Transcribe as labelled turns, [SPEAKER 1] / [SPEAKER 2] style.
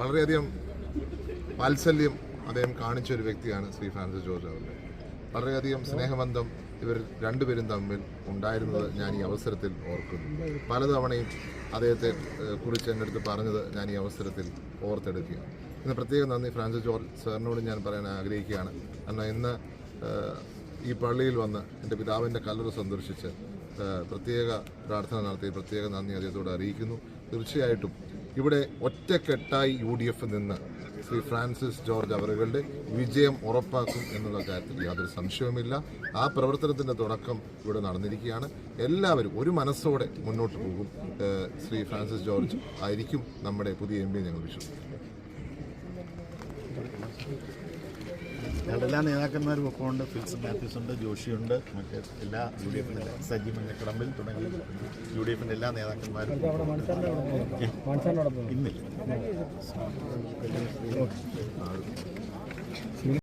[SPEAKER 1] വളരെയധികം വാത്സല്യം അദ്ദേഹം കാണിച്ച ഒരു വ്യക്തിയാണ് ശ്രീ ഫ്രാൻസിസ് ജോർജ് അവരുടെ. വളരെയധികം സ്നേഹബന്ധം ഇവർ രണ്ടുപേരും തമ്മിൽ ഉണ്ടായിരുന്നത് ഞാൻ ഈ അവസരത്തിൽ ഓർക്കുന്നു. പലതവണയും അദ്ദേഹത്തെ കുറിച്ച് എന്റെ അടുത്ത് പറഞ്ഞത് ഞാൻ ഈ അവസരത്തിൽ ഓർത്തെടുക്കുക ഇന്ന് പ്രത്യേകം നന്ദി ഫ്രാൻസിസ് ജോർജ് സാറിനോട് ഞാൻ പറയാൻ ആഗ്രഹിക്കുകയാണ്. കാരണം ഇന്ന് ഈ പള്ളിയിൽ വന്ന് എന്റെ പിതാവിന്റെ കല്ലറ സന്ദർശിച്ച് പ്രത്യേക പ്രാർത്ഥന നടത്തി പ്രത്യേക നന്ദി അദ്ദേഹത്തോട് അറിയിക്കുന്നു. തീർച്ചയായിട്ടും ഇവിടെ ഒറ്റക്കെട്ടായി യു ഡി എഫ് നിന്ന് ശ്രീ ഫ്രാൻസിസ് ജോർജ് അവറുകളുടെ വിജയം ഉറപ്പാക്കും എന്നുള്ള കാര്യത്തിൽ യാതൊരു സംശയവുമില്ല. ആ പ്രവർത്തനത്തിന്റെ തുടക്കം ഇവിടെ നടന്നിരിക്കുകയാണ്. എല്ലാവരും ഒരു മനസ്സോടെ മുന്നോട്ട് പോകും. ശ്രീ ഫ്രാൻസിസ് ജോർജ് ആയിരിക്കും നമ്മുടെ പുതിയ എം പി ഞങ്ങൾ വിശ്വസിക്കുന്നു.
[SPEAKER 2] എല്ലാ നേതാക്കന്മാരും ഒക്കെ ഉണ്ട് ഫിൽസ് മാത്യൂസ് ഉണ്ട് ജോഷിയുണ്ട് മറ്റേ എല്ലാ യു ഡി എഫിന്റെ സജി മഞ്ഞക്കടമ്പിൽ തുടങ്ങി യു ഡി എഫിന്റെ എല്ലാ നേതാക്കന്മാരും ഇന്നില്ല